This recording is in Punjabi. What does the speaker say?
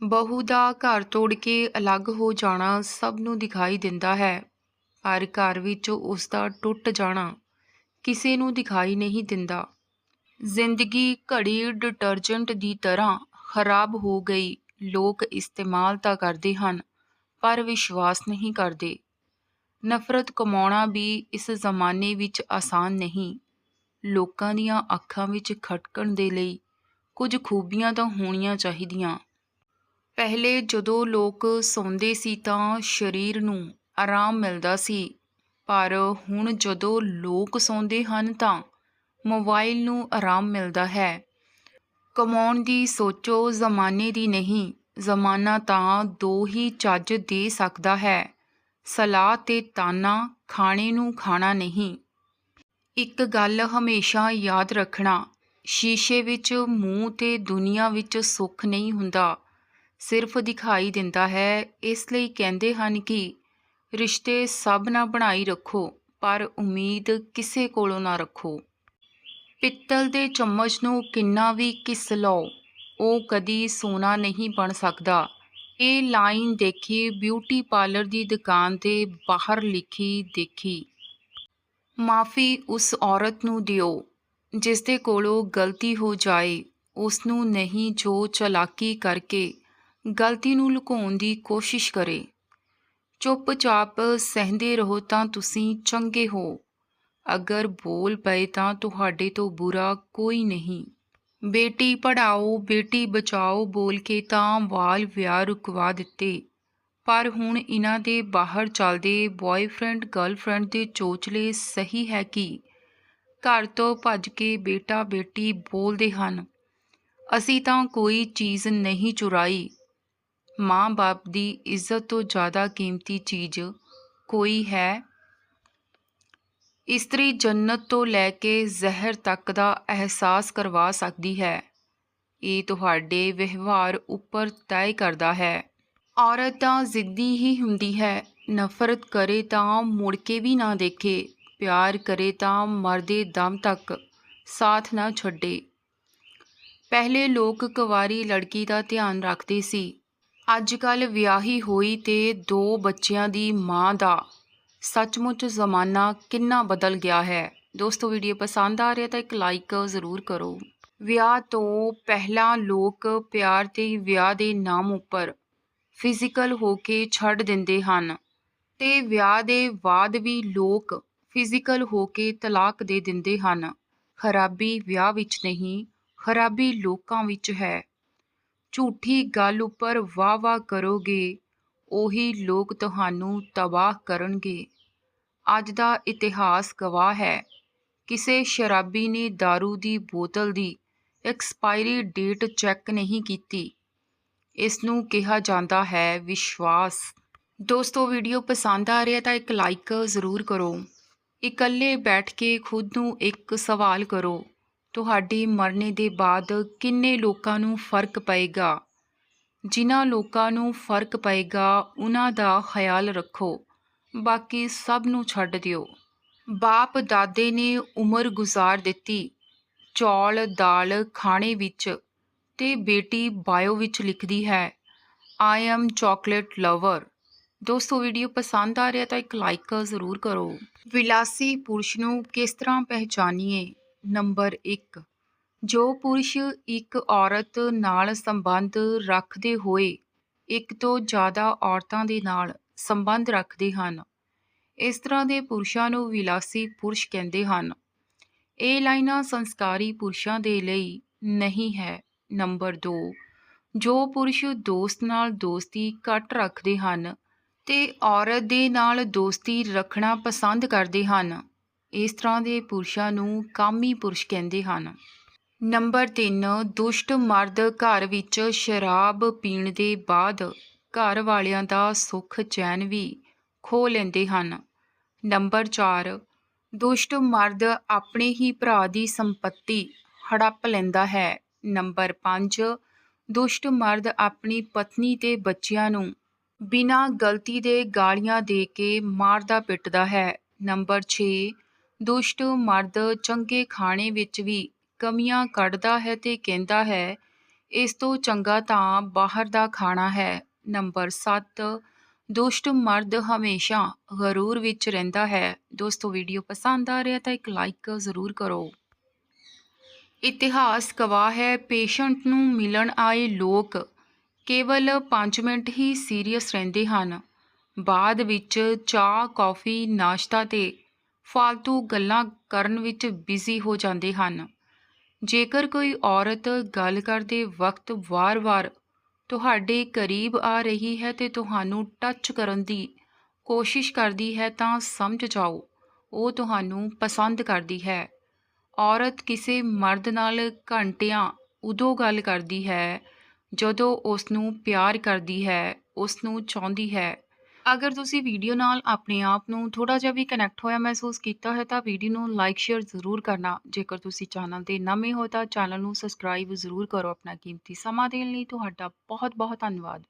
ਬਹੂ ਦਾ ਘਰ ਤੋੜ ਕੇ ਅਲੱਗ ਹੋ ਜਾਣਾ ਸਭ ਨੂੰ ਦਿਖਾਈ ਦਿੰਦਾ ਹੈ। ਪਰ ਘਰ ਵਿੱਚ ਉਸ ਦਾ ਟੁੱਟ ਜਾਣਾ ਕਿਸੇ ਨੂੰ ਦਿਖਾਈ ਨਹੀਂ ਦਿੰਦਾ। ਜ਼ਿੰਦਗੀ ਘੜੀ ਡਿਟਰਜੈਂਟ ਦੀ ਤਰ੍ਹਾਂ ਖਰਾਬ ਹੋ ਗਈ। ਲੋਕ ਇਸਤੇਮਾਲ ਤਾਂ ਕਰਦੇ ਹਨ, ਪਰ ਵਿਸ਼ਵਾਸ ਨਹੀਂ ਕਰਦੇ। ਨਫ਼ਰਤ ਕਮਾਉਣਾ ਵੀ ਇਸ ਜ਼ਮਾਨੇ ਵਿੱਚ ਆਸਾਨ ਨਹੀਂ। ਲੋਕਾਂ ਦੀਆਂ ਅੱਖਾਂ ਵਿੱਚ ਖਟਕਣ ਦੇ ਲਈ ਕੁਝ ਖੂਬੀਆਂ ਤਾਂ ਹੋਣੀਆਂ ਚਾਹੀਦੀਆਂ। ਪਹਿਲੇ ਜਦੋਂ ਲੋਕ ਸੌਂਦੇ ਸੀ ਤਾਂ ਸਰੀਰ ਨੂੰ ਆਰਾਮ ਮਿਲਦਾ ਸੀ। ਪਰ ਹੁਣ ਜਦੋਂ ਲੋਕ ਸੌਂਦੇ ਹਨ ਤਾਂ ਮੋਬਾਈਲ ਨੂੰ ਆਰਾਮ ਮਿਲਦਾ ਹੈ। ਕਮਾਉਣ ਦੀ ਸੋਚੋ ਜ਼ਮਾਨੇ ਦੀ ਨਹੀਂ, ਜ਼ਮਾਨਾ ਤਾਂ ਦੋ ਹੀ ਚੱਜ ਦੇ ਸਕਦਾ ਹੈ। ਸਲਾਹ ਤੇ ਤਾਨਾ ਖਾਣੇ ਨੂੰ ਖਾਣਾ ਨਹੀਂ। ਇੱਕ ਗੱਲ ਹਮੇਸ਼ਾ ਯਾਦ ਰੱਖਣਾ, ਸ਼ੀਸ਼ੇ ਵਿੱਚ ਮੂੰਹ ਤੇ ਦੁਨੀਆ ਵਿੱਚ ਸੁੱਖ ਨਹੀਂ ਹੁੰਦਾ। ਸਿਰਫ ਦਿਖਾਈ ਦਿੰਦਾ ਹੈ। ਇਸ ਲਈ ਕਹਿੰਦੇ ਹਨ ਕਿ ਰਿਸ਼ਤੇ ਸਭ ਨਾਲ ਬਣਾਈ ਰੱਖੋ, ਪਰ ਉਮੀਦ ਕਿਸੇ ਕੋਲੋਂ ਨਾ ਰੱਖੋ। ਪਿੱਤਲ ਦੇ ਚਮਚ ਨੂੰ ਕਿੰਨਾ ਵੀ ਕਿਸ ਲਓ, ਉਹ ਕਦੀ ਸੋਨਾ ਨਹੀਂ ਬਣ ਸਕਦਾ। ਇਹ ਲਾਈਨ ਦੇਖੀ ਬਿਊਟੀ ਪਾਰਲਰ ਦੀ ਦੁਕਾਨ ਦੇ ਬਾਹਰ ਲਿਖੀ, ਦੇਖੀ। ਮਾਫੀ ਉਸ ਔਰਤ ਨੂੰ ਦਿਓ ਜਿਸ ਦੇ ਕੋਲੋਂ ਗਲਤੀ ਹੋ ਜਾਏ ਉਸ ਨੂੰ ਨਹੀਂ ਜੋ ਚਲਾਕੀ ਕਰਕੇ ਗਲਤੀ ਨੂੰ ਲੁਕਾਉਣ ਦੀ ਕੋਸ਼ਿਸ਼ ਕਰੇ। ਚੁੱਪਚਾਪ ਸਹਿੰਦੇ ਰਹੋ ਤਾਂ ਤੁਸੀਂ ਚੰਗੇ ਹੋ। ਅਗਰ ਬੋਲ ਪਏ ਤਾਂ ਤੁਹਾਡੇ ਤੋਂ ਬੁਰਾ ਕੋਈ ਨਹੀਂ। ਬੇਟੀ ਪੜਾਓ ਬੇਟੀ ਬਚਾਓ ਬੋਲ ਕੇ ਤਾਂ ਵਾਲ ਵਿਆਹ ਰੁਕਵਾ ਦਿੱਤੇ। ਪਰ ਹੁਣ ਇਹਨਾਂ ਦੇ ਬਾਹਰ ਚੱਲਦੇ ਬॉयਫ੍ਰੈਂਡ ਗਰਲਫ੍ਰੈਂਡ ਦੇ ਚੋਚਲੇ ਸਹੀ ਹੈ ਕਿ? ਘਰ ਤੋਂ ਭੱਜ ਕੇ ਬੇਟਾ ਬੇਟੀ ਬੋਲਦੇ ਹਨ। ਅਸੀਂ ਤਾਂ ਕੋਈ ਚੀਜ਼ ਨਹੀਂ ਚੁਰਾਈ। ਮਾਂ-ਬਾਪ ਦੀ ਇੱਜ਼ਤ ਤੋਂ ਜ਼ਿਆਦਾ ਕੀਮਤੀ ਚੀਜ਼ ਕੋਈ ਹੈ? ਇਸਤਰੀ ਜੰਨਤ ਤੋਂ ਲੈ ਕੇ ਜ਼ਹਿਰ ਤੱਕ ਦਾ ਅਹਿਸਾਸ ਕਰਵਾ ਸਕਦੀ ਹੈ। ਇਹ ਤੁਹਾਡੇ ਵਿਵਹਾਰ ਉੱਪਰ ਤੈਅ ਕਰਦਾ ਹੈ। ਔਰਤ ਤਾਂ ਜ਼ਿੱਦੀ ਹੀ ਹੁੰਦੀ ਹੈ। ਨਫ਼ਰਤ ਕਰੇ ਤਾਂ ਮੁੜ ਕੇ ਵੀ ਨਾ ਦੇਖੇ। ਪਿਆਰ ਕਰੇ ਤਾਂ ਮਰਦੇ ਦਮ ਤੱਕ ਸਾਥ ਨਾ ਛੱਡੇ। ਪਹਿਲੇ ਲੋਕ ਕੁਵਾਰੀ ਲੜਕੀ ਦਾ ਧਿਆਨ ਰੱਖਦੇ ਸੀ। ਅੱਜ ਕੱਲ ਵਿਆਹੀ ਹੋਈ ਤੇ ਦੋ ਬੱਚਿਆਂ ਦੀ ਮਾਂ ਦਾ ਸੱਚਮੁੱਚ ਜ਼ਮਾਨਾ ਕਿੰਨਾ ਬਦਲ ਗਿਆ ਹੈ। ਦੋਸਤੋ, ਵੀਡੀਓ ਪਸੰਦ ਆ ਰਿਹਾ ਤਾਂ ਇੱਕ ਲਾਈਕ ਜ਼ਰੂਰ ਕਰੋ। ਵਿਆਹ ਤੋਂ ਪਹਿਲਾਂ ਲੋਕ ਪਿਆਰ ਤੇ ਵਿਆਹ ਦੇ ਨਾਮ ਉੱਪਰ ਫਿਜ਼ੀਕਲ ਹੋ ਕੇ ਛੱਡ ਦਿੰਦੇ ਹਨ ਤੇ ਵਿਆਹ ਦੇ ਬਾਅਦ ਵੀ ਲੋਕ ਫਿਜ਼ੀਕਲ ਹੋ ਕੇ ਤਲਾਕ ਦੇ ਦਿੰਦੇ ਹਨ। ਖਰਾਬੀ ਵਿਆਹ ਵਿੱਚ ਨਹੀਂ, ਖਰਾਬੀ ਲੋਕਾਂ ਵਿੱਚ ਹੈ। ਝੂਠੀ ਗੱਲ ਉੱਪਰ ਵਾਹ-ਵਾਹ ਕਰੋਗੇ, ਉਹੀ ਲੋਕ ਤੁਹਾਨੂੰ ਤਬਾਹ ਕਰਨਗੇ। ਅੱਜ ਦਾ ਇਤਿਹਾਸ ਗਵਾਹ ਹੈ। ਕਿਸੇ ਸ਼ਰਾਬੀ ਨੇ ਦਾਰੂ ਦੀ ਬੋਤਲ ਦੀ ਐਕਸਪਾਇਰੀ ਡੇਟ ਚੈੱਕ ਨਹੀਂ ਕੀਤੀ। ਇਸ ਨੂੰ ਕਿਹਾ ਜਾਂਦਾ ਹੈ ਵਿਸ਼ਵਾਸ। ਦੋਸਤੋ, ਵੀਡੀਓ ਪਸੰਦ ਆ ਰਿਹਾ ਤਾਂ ਇੱਕ ਲਾਈਕ ਜ਼ਰੂਰ ਕਰੋ। ਇਕੱਲੇ ਬੈਠ ਕੇ ਖੁਦ ਨੂੰ ਇੱਕ ਸਵਾਲ ਕਰੋ। ਤੁਹਾਡੇ ਮਰਨੇ ਦੇ ਬਾਅਦ ਕਿੰਨੇ ਲੋਕਾਂ ਨੂੰ ਫ਼ਰਕ ਪਏਗਾ? ਜਿਨ੍ਹਾਂ ਲੋਕਾਂ ਨੂੰ ਫ਼ਰਕ ਪਏਗਾ, ਉਹਨਾਂ ਦਾ ਖਿਆਲ ਰੱਖੋ। ਬਾਕੀ ਸਭ ਨੂੰ ਛੱਡ ਦਿਓ। ਬਾਪ ਦਾਦੇ ਨੇ ਉਮਰ ਗੁਜ਼ਾਰ ਦਿੱਤੀ। ਚੌਲ, ਦਾਲ ਖਾਣੇ ਵਿੱਚ ਤੇ ਬੇਟੀ ਬਾਇਓ ਵਿੱਚ ਲਿਖਦੀ ਹੈ ਆਈ ਐਮ ਚਾਕਲੇਟ ਲਵਰ ਦੋਸਤੋ ਵੀਡੀਓ ਪਸੰਦ ਆ ਰਿਹਾ ਤਾਂ ਇੱਕ ਲਾਈਕ ਜ਼ਰੂਰ ਕਰੋ। ਵਿਲਾਸੀ ਪੁਰਸ਼ ਨੂੰ ਕਿਸ ਤਰ੍ਹਾਂ ਪਹਿਚਾਨੀਏ? ਨੰਬਰ 1 ਜੋ ਪੁਰਸ਼ ਇੱਕ ਔਰਤ ਨਾਲ ਸੰਬੰਧ ਰੱਖਦੇ ਹੋਏ ਇੱਕ ਤੋਂ ਜ਼ਿਆਦਾ ਔਰਤਾਂ ਦੇ ਨਾਲ ਸੰਬੰਧ ਰੱਖਦੇ ਹਨ, ਇਸ ਤਰ੍ਹਾਂ ਦੇ ਪੁਰਸ਼ਾਂ ਨੂੰ ਵਿਲਾਸੀ ਪੁਰਸ਼ ਕਹਿੰਦੇ ਹਨ। ਇਹ ਲਾਈਨਾਂ ਸੰਸਕਾਰੀ ਪੁਰਸ਼ਾਂ ਦੇ ਲਈ ਨਹੀਂ ਹੈ। ਨੰਬਰ 2 ਜੋ ਪੁਰਸ਼ ਦੋਸਤ ਨਾਲ ਦੋਸਤੀ ਘੱਟ ਰੱਖਦੇ ਹਨ ਤੇ ਔਰਤ ਦੇ ਨਾਲ ਦੋਸਤੀ ਰੱਖਣਾ ਪਸੰਦ ਕਰਦੇ ਹਨ ਇਸ ਤਰ੍ਹਾਂ ਦੇ ਪੁਰਸ਼ਾਂ ਨੂੰ ਕਾਮੀ ਪੁਰਸ਼ ਕਹਿੰਦੇ ਹਨ। ਨੰਬਰ 3 ਦੁਸ਼ਟ ਮਰਦ ਘਰ ਵਿੱਚ ਸ਼ਰਾਬ ਪੀਣ ਦੇ ਬਾਅਦ ਘਰ ਵਾਲਿਆਂ ਦਾ ਸੁੱਖ ਚੈਨ ਵੀ ਖੋ ਲੈਂਦੇ ਹਨ। ਨੰਬਰ 4 ਦੁਸ਼ਟ ਮਰਦ ਆਪਣੇ ਹੀ ਭਰਾ ਦੀ ਸੰਪਤੀ ਹੜੱਪ ਲੈਂਦਾ ਹੈ। ਨੰਬਰ 5 ਦੁਸ਼ਟ ਮਰਦ ਆਪਣੀ ਪਤਨੀ ਤੇ ਬੱਚਿਆਂ ਨੂੰ ਬਿਨਾਂ ਗਲਤੀ ਦੇ ਗਾਲੀਆਂ ਦੇ ਕੇ ਮਾਰਦਾ ਪਿੱਟਦਾ ਹੈ। ਨੰਬਰ 6 ਦੁਸ਼ਟ ਮਰਦ ਚੰਗੇ ਖਾਣੇ ਵਿੱਚ ਵੀ ਕਮੀਆਂ ਕੱਢਦਾ ਹੈ ਤੇ ਕਹਿੰਦਾ ਹੈ, ਇਸ ਤੋਂ ਚੰਗਾ ਤਾਂ ਬਾਹਰ ਦਾ ਖਾਣਾ ਹੈ। ਨੰਬਰ 7 ਦੁਸ਼ਟ ਮਰਦ ਹਮੇਸ਼ਾ ਗਰੂਰ ਵਿੱਚ ਰਹਿੰਦਾ ਹੈ। ਦੋਸਤੋ, ਵੀਡੀਓ ਪਸੰਦ ਆ ਰਿਹਾ ਤਾਂ ਇੱਕ ਲਾਈਕ ਜ਼ਰੂਰ ਕਰੋ। ਇਤਿਹਾਸ ਗਵਾਹ ਹੈ। ਪੇਸ਼ੈਂਟ ਨੂੰ ਮਿਲਣ ਆਏ ਲੋਕ ਕੇਵਲ 5 ਮਿੰਟ ਹੀ ਸੀਰੀਅਸ ਰਹਿੰਦੇ ਹਨ। ਬਾਅਦ ਵਿੱਚ ਚਾਹ, ਕੌਫੀ, ਨਾਸ਼ਤਾ ਤੇ ਫालतू ਗੱਲਾਂ ਕਰਨ ਵਿੱਚ ਬਿਜ਼ੀ ਹੋ ਜਾਂਦੇ ਹਨ। ਜੇਕਰ ਕੋਈ ਔਰਤ ਗੱਲ ਕਰਦੇ ਵਕਤ ਵਾਰ-ਵਾਰ ਤੁਹਾਡੇ ਕਰੀਬ ਆ ਰਹੀ ਹੈ ਤੇ ਤੁਹਾਨੂੰ ਟੱਚ ਕਰਨ ਦੀ ਕੋਸ਼ਿਸ਼ ਕਰਦੀ ਹੈ ਤਾਂ ਸਮਝ ਜਾਓ, ਉਹ ਤੁਹਾਨੂੰ ਪਸੰਦ ਕਰਦੀ ਹੈ। ਔਰਤ ਕਿਸੇ ਮਰਦ ਨਾਲ ਘੰਟਿਆਂ ਉਦੋਂ ਗੱਲ ਕਰਦੀ ਹੈ ਜਦੋਂ ਉਸ ਨੂੰ ਪਿਆਰ ਕਰਦੀ ਹੈ ਉਸ ਨੂੰ ਚਾਹੁੰਦੀ ਹੈ। ਅਗਰ ਤੁਸੀਂ ਵੀਡੀਓ ਨਾਲ ਆਪਣੇ ਆਪ ਨੂੰ ਥੋੜਾ ਜਿਹਾ ਵੀ ਕਨੈਕਟ ਹੋਇਆ ਮਹਿਸੂਸ ਕੀਤਾ ਹੈ, ਤਾਂ ਵੀਡੀਓ ਨੂੰ ਲਾਈਕ ਸ਼ੇਅਰ ਜ਼ਰੂਰ ਕਰਨਾ। ਜੇਕਰ ਤੁਸੀਂ ਚੈਨਲ ਤੇ ਨਵੇਂ ਹੋ, ਤਾਂ ਚੈਨਲ ਨੂੰ ਸਬਸਕ੍ਰਾਈਬ ਜ਼ਰੂਰ ਕਰੋ ਆਪਣਾ ਕੀਮਤੀ ਸਮਾਂ ਦੇਣ ਲਈ। ਤੁਹਾਡਾ ਬਹੁਤ ਬਹੁਤ ਧੰਨਵਾਦ।